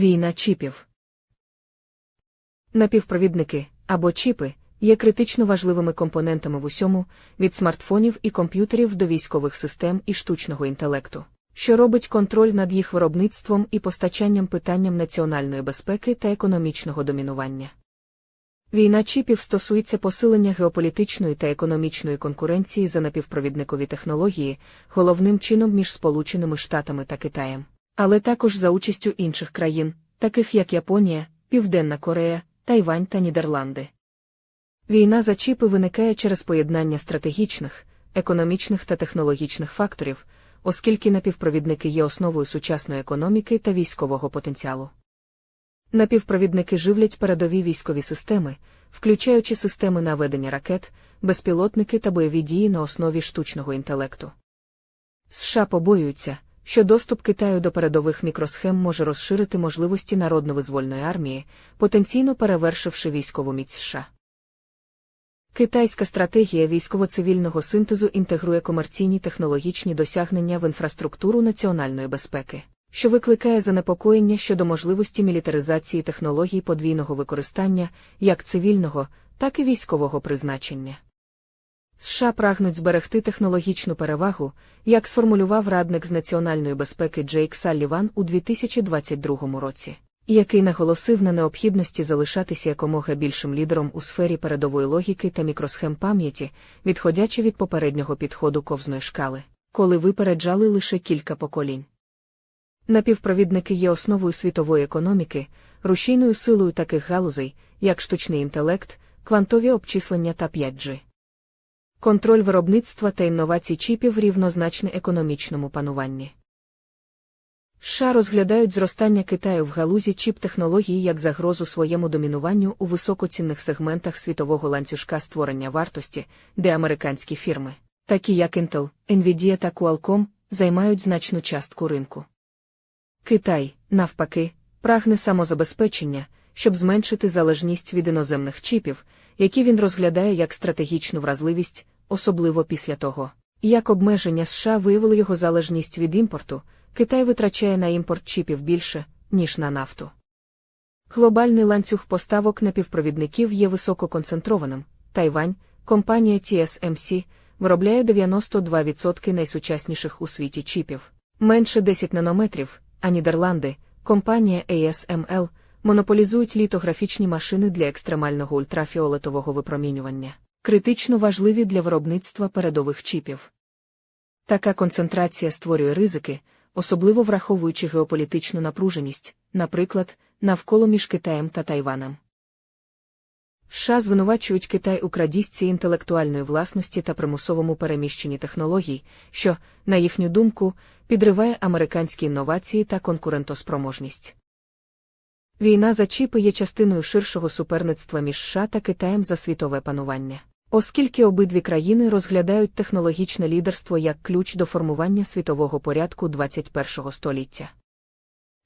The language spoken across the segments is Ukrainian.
Війна чіпів. Напівпровідники або чіпи є критично важливими компонентами в усьому, від смартфонів і комп'ютерів до військових систем і штучного інтелекту, що робить контроль над їх виробництвом і постачанням питанням національної безпеки та економічного домінування. Війна чіпів стосується посилення геополітичної та економічної конкуренції за напівпровідникові технології, головним чином між Сполученими Штатами та Китаєм, але також за участю інших країн, таких як Японія, Південна Корея, Тайвань та Нідерланди. Війна за чіпи виникає через поєднання стратегічних, економічних та технологічних факторів, оскільки напівпровідники є основою сучасної економіки та військового потенціалу. Напівпровідники живлять передові військові системи, включаючи системи наведення ракет, безпілотники та бойові дії на основі штучного інтелекту. США побоюються, що доступ Китаю до передових мікросхем може розширити можливості народно-визвольної армії, потенційно перевершивши військову міць США. Китайська стратегія військово-цивільного синтезу інтегрує комерційні технологічні досягнення в інфраструктуру національної безпеки, що викликає занепокоєння щодо можливості мілітаризації технологій подвійного використання як цивільного, так і військового призначення. США прагнуть зберегти технологічну перевагу, як сформулював радник з національної безпеки Джейк Салліван у 2022 році який наголосив на необхідності залишатися якомога більшим лідером у сфері передової логіки та мікросхем пам'яті, відходячи від попереднього підходу ковзної шкали, коли випереджали лише кілька поколінь. Напівпровідники є основою світової економіки, рушійною силою таких галузей, як штучний інтелект, квантові обчислення та 5G. Контроль виробництва та інновацій чіпів рівнозначний економічному пануванні. США розглядають зростання Китаю в галузі чіп-технології як загрозу своєму домінуванню у високоцінних сегментах світового ланцюжка створення вартості, де американські фірми, такі як Intel, Nvidia та Qualcomm, займають значну частку ринку. Китай, навпаки, прагне самозабезпечення, щоб зменшити залежність від іноземних чіпів, які він розглядає як стратегічну вразливість, особливо після того, як обмеження США виявили його залежність від імпорту. Китай витрачає на імпорт чіпів більше, ніж на нафту. Глобальний ланцюг поставок напівпровідників є висококонцентрованим. Тайвань, компанія TSMC, виробляє 92% найсучасніших у світі чіпів, менше 10 нанометрів, а Нідерланди, компанія ASML, монополізують літографічні машини для екстремального ультрафіолетового випромінювання, критично важливі для виробництва передових чіпів. Така концентрація створює ризики особливо враховуючи геополітичну напруженість, наприклад, навколо між Китаєм та Тайваном. США звинувачують Китай у крадіжці інтелектуальної власності та примусовому переміщенні технологій, що, на їхню думку, підриває американські інновації та конкурентоспроможність. Війна за чіпи є частиною ширшого суперництва між США та Китаєм за світове панування. Оскільки обидві країни розглядають технологічне лідерство як ключ до формування світового порядку 21 століття.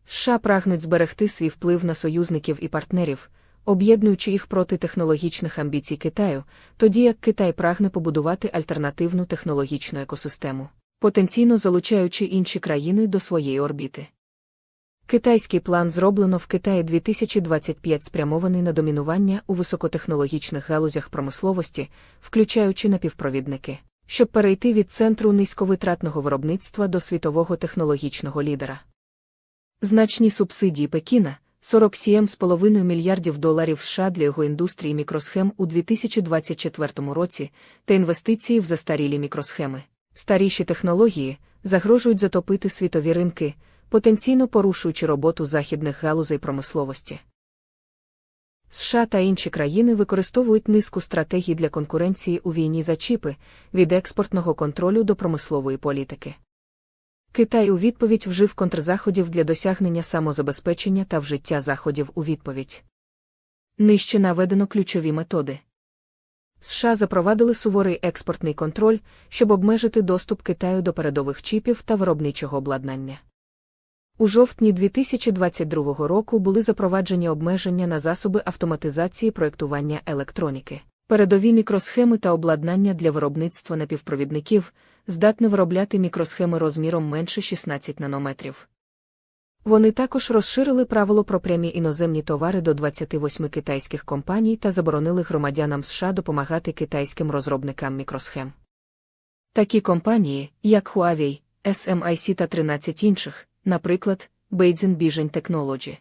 США прагнуть зберегти свій вплив на союзників і партнерів, об'єднуючи їх проти технологічних амбіцій Китаю, тоді як Китай прагне побудувати альтернативну технологічну екосистему, потенційно залучаючи інші країни до своєї орбіти. Китайський план зроблено в Китаї 2025 спрямований на домінування у високотехнологічних галузях промисловості, включаючи напівпровідники, щоб перейти від центру низьковитратного виробництва до світового технологічного лідера. Значні субсидії Пекіна 47,5 мільярдів доларів США для його індустрії мікросхем у 2024 році та інвестиції в застарілі мікросхеми. Старіші технології загрожують затопити світові ринки потенційно порушуючи роботу західних галузей промисловості. США та інші країни використовують низку стратегій для конкуренції у війні за чіпи від експортного контролю до промислової політики. Китай у відповідь вжив контрзаходів для досягнення самозабезпечення та вжиття заходів у відповідь. Нижче наведено ключові методи. США запровадили суворий експортний контроль, щоб обмежити доступ Китаю до передових чіпів та виробничого обладнання. У жовтні 2022 року були запроваджені обмеження на засоби автоматизації проєктування електроніки. Передові мікросхеми та обладнання для виробництва напівпровідників здатне виробляти мікросхеми розміром менше 16 нанометрів. Вони також розширили правило про прямі іноземні товари до 28 китайських компаній та заборонили громадянам США допомагати китайським розробникам мікросхем. Такі компанії, як Huawei, SMIC та 13 інших, наприклад, Beijing Vision Technology,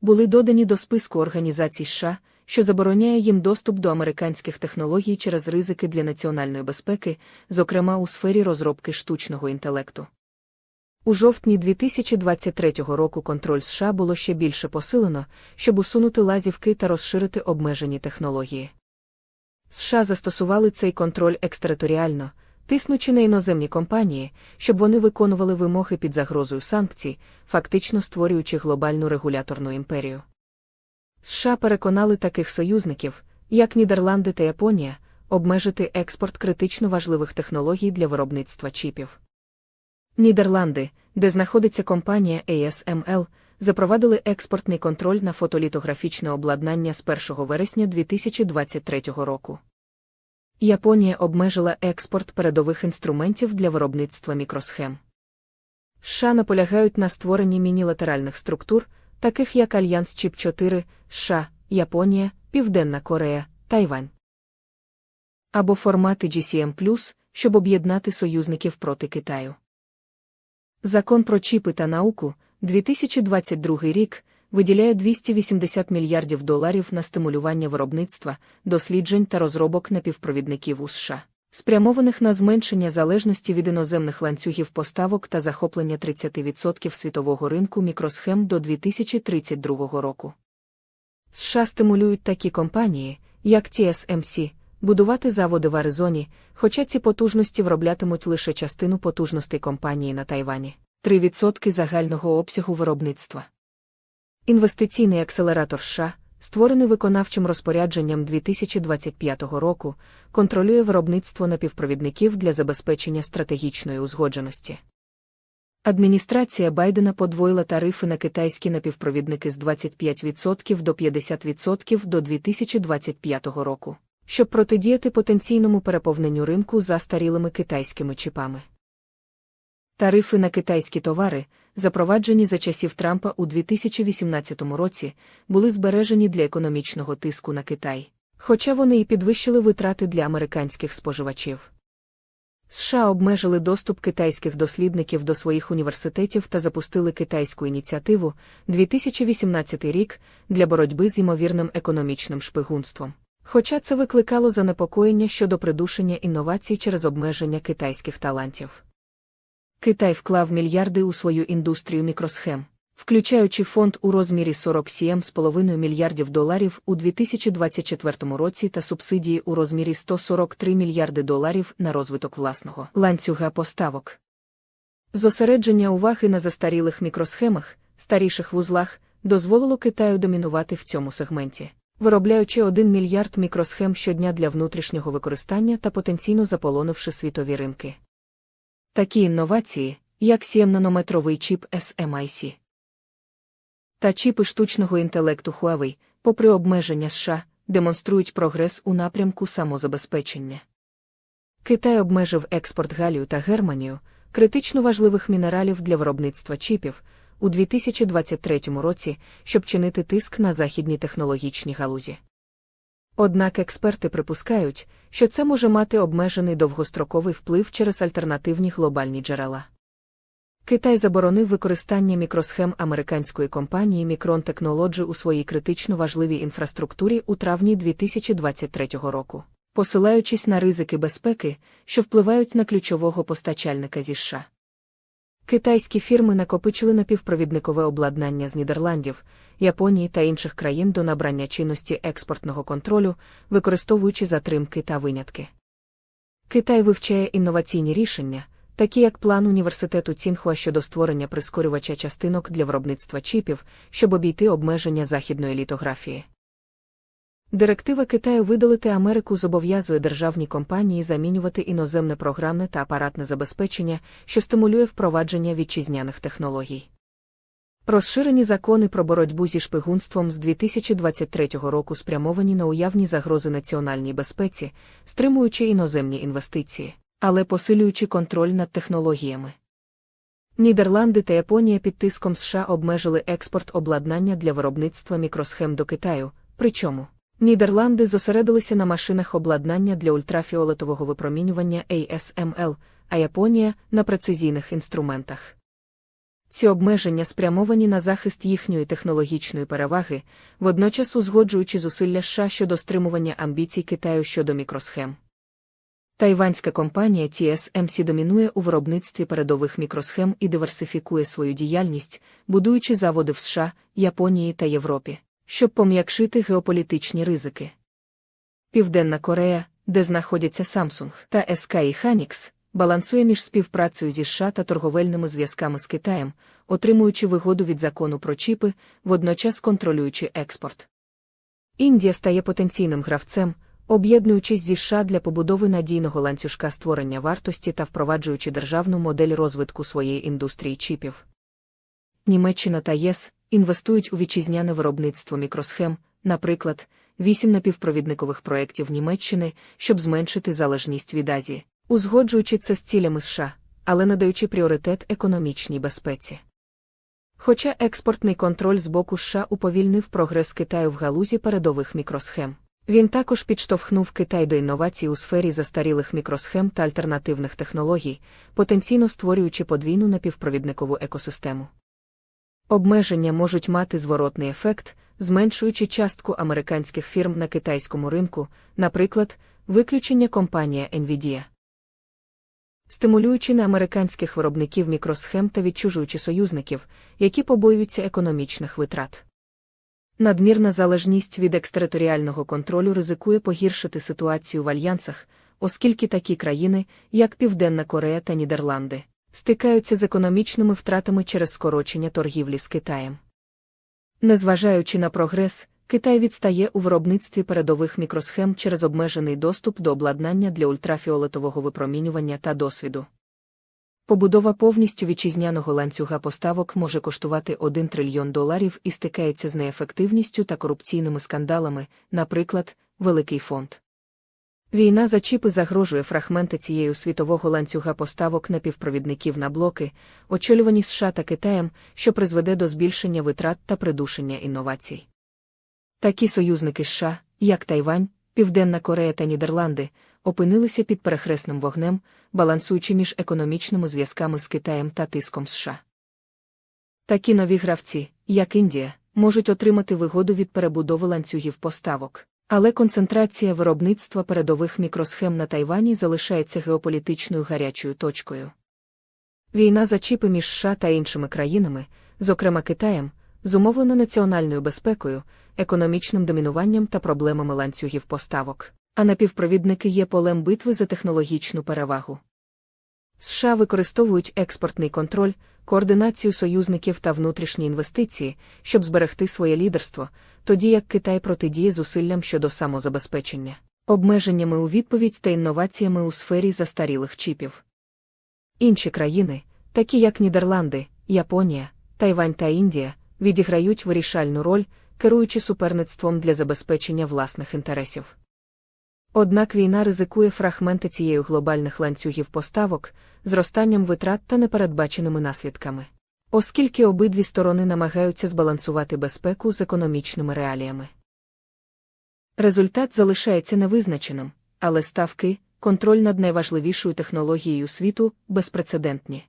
були додані до списку організацій США, що забороняє їм доступ до американських технологій через ризики для національної безпеки, зокрема у сфері розробки штучного інтелекту. У жовтні 2023 року контроль США було ще більше посилено, щоб усунути лазівки та розширити обмежені технології. США застосували цей контроль екстериторіально, тиснучи на іноземні компанії, щоб вони виконували вимоги під загрозою санкцій, фактично створюючи глобальну регуляторну імперію. США переконали таких союзників, як Нідерланди та Японія, обмежити експорт критично важливих технологій для виробництва чіпів. Нідерланди, де знаходиться компанія ASML, запровадили експортний контроль на фотолітографічне обладнання з 1 вересня 2023 року. Японія обмежила експорт передових інструментів для виробництва мікросхем. США наполягають на створенні мінілатеральних структур, таких як Альянс Чіп 4, США, Японія, Південна Корея, Тайвань. Або формати GCM+, щоб об'єднати союзників проти Китаю. Закон про чіпи та науку 2022 рік виділяє 280 мільярдів доларів на стимулювання виробництва, досліджень та розробок напівпровідників у США, спрямованих на зменшення залежності від іноземних ланцюгів поставок та захоплення 30% світового ринку мікросхем до 2032 року. США стимулюють такі компанії, як TSMC, будувати заводи в Аризоні, хоча ці потужності вроблятимуть лише частину потужностей компанії на Тайвані 3% загального обсягу виробництва. Інвестиційний акселератор США, створений виконавчим розпорядженням 2025 року, контролює виробництво напівпровідників для забезпечення стратегічної узгодженості. Адміністрація Байдена подвоїла тарифи на китайські напівпровідники з 25% до 50% до 2025 року, щоб протидіяти потенційному переповненню ринку застарілими китайськими чіпами. Тарифи на китайські товари, запроваджені за часів Трампа у 2018 році, були збережені для економічного тиску на Китай, хоча вони і підвищили витрати для американських споживачів. США обмежили доступ китайських дослідників до своїх університетів та запустили китайську ініціативу 2018 рік для боротьби з ймовірним економічним шпигунством. Хоча це викликало занепокоєння щодо придушення інновацій через обмеження китайських талантів. Китай вклав мільярди у свою індустрію мікросхем, включаючи фонд у розмірі 47,5 мільярдів доларів у 2024 році та субсидії у розмірі 143 мільярди доларів на розвиток власного ланцюга поставок. Зосередження уваги на застарілих мікросхемах, старіших вузлах, дозволило Китаю домінувати в цьому сегменті, виробляючи 1 мільярд мікросхем щодня для внутрішнього використання та потенційно заполонивши світові ринки. Такі інновації, як 7-нанометровий чіп SMIC та чіпи штучного інтелекту Huawei, попри обмеження США, демонструють прогрес у напрямку самозабезпечення. Китай обмежив експорт Галію та Германію, критично важливих мінералів для виробництва чіпів, у 2023 році, щоб чинити тиск на західні технологічні галузі. Однак експерти припускають, що це може мати обмежений довгостроковий вплив через альтернативні глобальні джерела. Китай заборонив використання мікросхем американської компанії Micron Technology у своїй критично важливій інфраструктурі у травні 2023 року, посилаючись на ризики безпеки, що впливають на ключового постачальника зі США. Китайські фірми накопичили напівпровідникове обладнання з Нідерландів, Японії та інших країн до набрання чинності експортного контролю, використовуючи затримки та винятки. Китай вивчає інноваційні рішення, такі як план університету Цінхуа щодо створення прискорювача частинок для виробництва чіпів, щоб обійти обмеження західної літографії. Директива Китаю видалити Америку зобов'язує державні компанії замінювати іноземне програмне та апаратне забезпечення, що стимулює впровадження вітчизняних технологій. Розширені закони про боротьбу зі шпигунством з 2023 року спрямовані на уявні загрози національній безпеці, стримуючи іноземні інвестиції, але посилюючи контроль над технологіями. Нідерланди та Японія під тиском США обмежили експорт обладнання для виробництва мікросхем до Китаю, причому Нідерланди зосередилися на машинах обладнання для ультрафіолетового випромінювання ASML, а Японія на прецизійних інструментах. Ці обмеження спрямовані на захист їхньої технологічної переваги, водночас узгоджуючи зусилля США щодо стримування амбіцій Китаю щодо мікросхем. Тайванська компанія TSMC домінує у виробництві передових мікросхем і диверсифікує свою діяльність, будуючи заводи в США, Японії та Європі, щоб пом'якшити геополітичні ризики. Південна Корея, де знаходяться Samsung та SK Hynix, балансує між співпрацею зі США та торговельними зв'язками з Китаєм, отримуючи вигоду від закону про чіпи, водночас контролюючи експорт. Індія стає потенційним гравцем, об'єднуючись зі США для побудови надійного ланцюжка створення вартості та впроваджуючи державну модель розвитку своєї індустрії чіпів. Німеччина та ЄС інвестують у вітчизняне виробництво мікросхем, наприклад, вісім напівпровідникових проєктів Німеччини, щоб зменшити залежність від Азії, узгоджуючи це з цілями США, але надаючи пріоритет економічній безпеці. Хоча експортний контроль з боку США уповільнив прогрес Китаю в галузі передових мікросхем. Він також підштовхнув Китай до інновацій у сфері застарілих мікросхем та альтернативних технологій, потенційно створюючи подвійну напівпровідникову екосистему. Обмеження можуть мати зворотний ефект, зменшуючи частку американських фірм на китайському ринку, наприклад, виключення компанія Nvidia. Стимулюючи неамериканських виробників мікросхем та відчужуючи союзників, які побоюються економічних витрат. Надмірна залежність від екстериторіального контролю ризикує погіршити ситуацію в альянсах, оскільки такі країни, як Південна Корея та Нідерланди, стикаються з економічними втратами через скорочення торгівлі з Китаєм. Незважаючи на прогрес, Китай відстає у виробництві передових мікросхем через обмежений доступ до обладнання для ультрафіолетового випромінювання та досвіду. Побудова повністю вітчизняного ланцюга поставок може коштувати 1 трильйон доларів і стикається з неефективністю та корупційними скандалами, наприклад, Великий фонд. Війна за чіпи загрожує фрагментацією світового ланцюга поставок напівпровідників на блоки, очолювані США та Китаєм, що призведе до збільшення витрат та придушення інновацій. Такі союзники США, як Тайвань, Південна Корея та Нідерланди, опинилися під перехресним вогнем, балансуючи між економічними зв'язками з Китаєм та тиском США. Такі нові гравці, як Індія, можуть отримати вигоду від перебудови ланцюгів поставок. Але концентрація виробництва передових мікросхем на Тайвані залишається геополітичною гарячою точкою. Війна за чіпи між США та іншими країнами, зокрема Китаєм, зумовлена національною безпекою, економічним домінуванням та проблемами ланцюгів поставок, а напівпровідники є полем битви за технологічну перевагу. США використовують експортний контроль, координацію союзників та внутрішні інвестиції, щоб зберегти своє лідерство, тоді як Китай протидіє зусиллям щодо самозабезпечення, обмеженнями у відповідь та інноваціями у сфері застарілих чіпів. Інші країни, такі як Нідерланди, Японія, Тайвань та Індія, відіграють вирішальну роль, керуючи суперництвом для забезпечення власних інтересів. Однак війна ризикує фрагментацією глобальних ланцюгів поставок, зростанням витрат та непередбаченими наслідками. Оскільки обидві сторони намагаються збалансувати безпеку з економічними реаліями. Результат залишається невизначеним, але ставки, контроль над найважливішою технологією світу безпрецедентні.